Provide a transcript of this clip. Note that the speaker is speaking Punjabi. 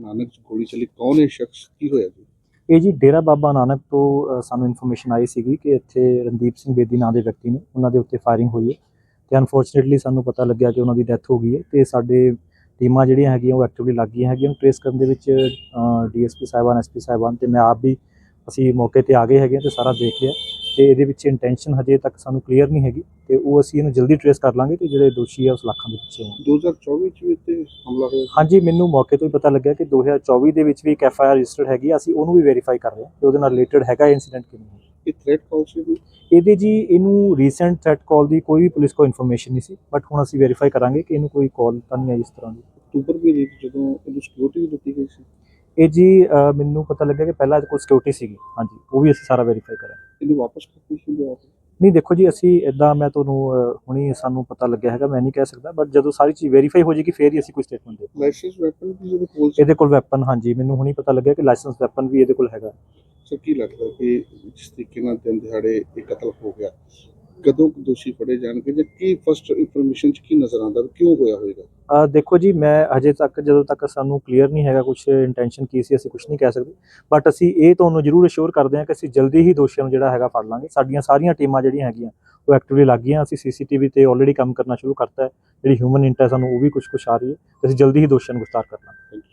ਨਾਨਕ ਚ ਗੋਲੀ ਚੱਲੀ, ਕੌਣ ਹੈ ਸ਼ਖਸ? ਕੀ ਹੋਇਆ ਜੀ? ਇਹ ਜੀ ਡੇਰਾ ਬਾਬਾ ਨਾਨਕ ਤੋਂ ਸਾਨੂੰ ਇਨਫੋਰਮੇਸ਼ਨ ਆਈ ਸੀਗੀ ਕਿ ਇੱਥੇ ਰਣਦੀਪ ਸਿੰਘ ਬੇਦੀ ਨਾਂ ਦੇ ਵਿਅਕਤੀ ਨੇ, ਉਹਨਾਂ ਦੇ ਉੱਤੇ ਫਾਇਰਿੰਗ ਹੋਈ ਹੈ ਤੇ ਅਨਫੋਰਚੂਨੇਟਲੀ ਸਾਨੂੰ ਪਤਾ ਲੱਗਿਆ ਕਿ ਉਹਨਾਂ ਦੀ ਡੈਥ ਹੋ ਗਈ ਹੈ ਤੇ ਸਾਡੇ ਟੀਮਾਂ ਜਿਹੜੀਆਂ ਹੈਗੀਆਂ ਉਹ ਐਕਟਿਵਲੀ ਲੱਗ ਗਈਆਂ ਹੈਗੀਆਂ ਟ੍ਰੇਸ ਕਰਨ ਦੇ ਵਿੱਚ ਡੀਐਸਪੀ ਸਾਹਿਬਾਨ, ਐਸਪੀ ਸਾਹਿਬਾਨ ਤੇ ਮੈਂ ਆਪ ਵੀ ਅਸੀਂ ਮੌਕੇ ਤੇ ਆ ਗਏ ਹੈਗੇ ਹਾਂ ਤੇ ਸਾਰਾ ਦੇਖ ਲਿਆ। ਤੇ ਇਹਦੇ ਵਿੱਚ ਇੰਟੈਂਸ਼ਨ ਹਜੇ ਤੱਕ ਸਾਨੂੰ ਕਲੀਅਰ ਨਹੀਂ ਹੈਗੀ ਤੇ ਉਹ ਅਸੀਂ ਇਹਨੂੰ ਜਲਦੀ ਟ੍ਰੇਸ ਕਰ ਲਾਂਗੇ ਤੇ ਜਿਹੜੇ ਦੋਸ਼ੀ ਆ ਉਸ ਲੱਖਾਂ ਦੇ ਪਿੱਛੇ ਹੋਣ। 2024 ਚ ਵੀ ਤੇ ਹਮਲਾ ਹੋਇਆ ਹਾਂਜੀ ਮੈਨੂੰ ਮੌਕੇ ਤੋਂ ਹੀ ਪਤਾ ਲੱਗਿਆ ਕਿ 2024 ਦੇ ਵਿੱਚ ਵੀ ਇੱਕ ਐਫ ਆਈ ਆਰ ਰਜਿਸਟਰਡ ਹੈਗੀ ਅਸੀਂ ਉਹਨੂੰ ਵੀ ਵੈਰੀਫਾਈ ਕਰ ਰਹੇ ਹਾਂ ਕਿ ਉਹਦੇ ਨਾਲ ਰਿਲੇਟਡ ਹੈਗਾ ਇਨਸੀਡੈਂਟ ਕਿ ਨਹੀਂ। ਇਹ ਥ੍ਰੈਟ ਕਾਲ ਸੀ ਕੋਈ? ਇਹਦੇ ਜੀ ਇਹਨੂੰ ਰੀਸੈਂਟ ਥ੍ਰੈਟ ਕਾਲ ਦੀ ਕੋਈ ਵੀ ਪੁਲਿਸ ਕੋ ਇਨਫੋਰਮੇਸ਼ਨ ਨਹੀਂ ਸੀ ਬਟ ਹੁਣ ਅਸੀਂ ਵੈਰੀਫਾਈ ਕਰਾਂਗੇ ਕਿ ਇਹਨੂੰ ਕੋਈ ਕਾਲ ਤਾਂ ਨਹੀਂ ਆਈ ਇਸ ਤਰ੍ਹਾਂ ਦੀ। ਅਕਤੂਬਰ ਮਹੀਨੇ ਚ ਜਦੋਂ ਇਹਨੂੰ ਸਿਕਿਉਰਿਟੀ ਵੀ ਦਿੱਤੀ ਗਈ ਸੀ? ਇਹ ਜੀ ਅਹ, ਮੈਨੂੰ ਪਤਾ ਲੱਗਿਆ ਕਿ ਪਹਿਲਾਂ ਕੋਲ ਸਿਕਿਉਰਿਟੀ ਸੀਗੀ ਹਾਂਜੀ ਉਹ ਵੀ ਅਸੀਂ ਸਾਰਾ ਵੈਰੀਫਾਈ ਕਰਾਂਗੇ। ਇਹਨੂੰ ਵਾਪਸ ਕਰਤੀ ਸੀ ਲਿਆ ਕੇ। ਨਹੀਂ ਦੇਖੋ ਜੀ ਅਸੀਂ ਇਦਾਂ ਮੈਂ ਤੁਹਾਨੂੰ ਅਹ, ਹੁਣੀ ਸਾਨੂੰ ਪਤਾ ਲੱਗਿਆ ਹੈਗਾ ਮੈਂ ਨਹੀਂ ਕਹਿ ਸਕਦਾ ਬਟ ਜਦੋਂ ਸਾਰੀ ਚੀਜ਼ ਵੈਰੀਫਾਈ ਹੋ ਜਾਏਗੀ ਫੇਰ ਹੀ ਅਸੀਂ ਕੋਈ ਸਟੇਟਮੈਂਟ ਦੇ ਲਾਇਸੈਂਸ ਵੈਪਨ ਵੀ ਇਹਦੇ ਕੋਲ ਸੀ? ਇਹਦੇ ਕੋਲ ਵੈਪਨ ਹਾਂਜੀ ਮੈਨੂੰ ਹੁਣੀ ਪਤਾ ਲੱਗਿਆ ਕਿ ਲਾਇਸੈਂਸ ਵੈਪਨ ਵੀ ਇਹਦੇ ਕੋਲ ਹੈਗਾ। ਸਰ ਕੀ ਲੱਗਦਾ ਕਿ ਜਿਸ ਤਰੀਕੇ ਨਾਲ ਦਿਨ ਦਿਹਾੜੇ ਇਹ ਕਤਲ ਹੋ ਗਿਆ ਕਦੋਂ ਕੁ ਦੋਸ਼ੀ ਫੜੇ ਜਾਣਗੇ ਜਾਂ ਕੀ ਫਸਟ ਇਨਫੋਰਮੇਸ਼ਨ ਚ ਕੀ ਨਜ਼ਰ ਆਉਂਦਾ ਵੀ ਕਿਉਂ ਹੋਇਆ ਹੋਵੇਗਾ ਅਹ ਦੇਖੋ ਜੀ ਮੈਂ ਹਜੇ ਤੱਕ ਜਦੋਂ ਤੱਕ ਸਾਨੂੰ ਕਲੀਅਰ ਨਹੀਂ ਹੈਗਾ ਕੁਝ ਇੰਟੈਂਸ਼ਨ ਕੀ ਸੀ ਅਸੀਂ ਕੁਝ ਨਹੀਂ ਕਹਿ ਸਕਦੇ। ਬਟ ਅਸੀਂ ਇਹ ਤੁਹਾਨੂੰ ਜ਼ਰੂਰ ਅਸ਼ੋਰ ਕਰਦੇ ਹਾਂ ਕਿ ਅਸੀਂ ਜਲਦੀ ਹੀ ਦੋਸ਼ੀਆਂ ਨੂੰ ਜਿਹੜਾ ਹੈਗਾ ਫੜ ਲਾਂਗੇ। ਸਾਡੀਆਂ ਸਾਰੀਆਂ ਟੀਮਾਂ ਜਿਹੜੀਆਂ ਹੈਗੀਆਂ ਉਹ ਐਕਟਿਵਲੀ ਲੱਗ ਗਈਆਂ। ਅਸੀਂ ਸੀਸੀਟੀਵੀ ਤੇ ਆਲਰੇਡੀ ਕੰਮ ਕਰਨਾ ਸ਼ੁਰੂ ਕਰਤਾ ਹੈ। ਜਿਹੜੀ ਹਿਊਮਨ ਇੰਟ ਹੈ ਸਾਨੂੰ ਉਹ ਵੀ ਕੁਝ ਕੁਝ ਆ ਰਹੀ ਹੈ। ਤੇ ਅਸੀਂ ਜਲਦੀ ਹੀ ਦੋਸ਼ੀਆਂ ਨੂੰ ਗ੍ਰਿਫਤਾਰ ਕਰ ਲਾਂਗੇ।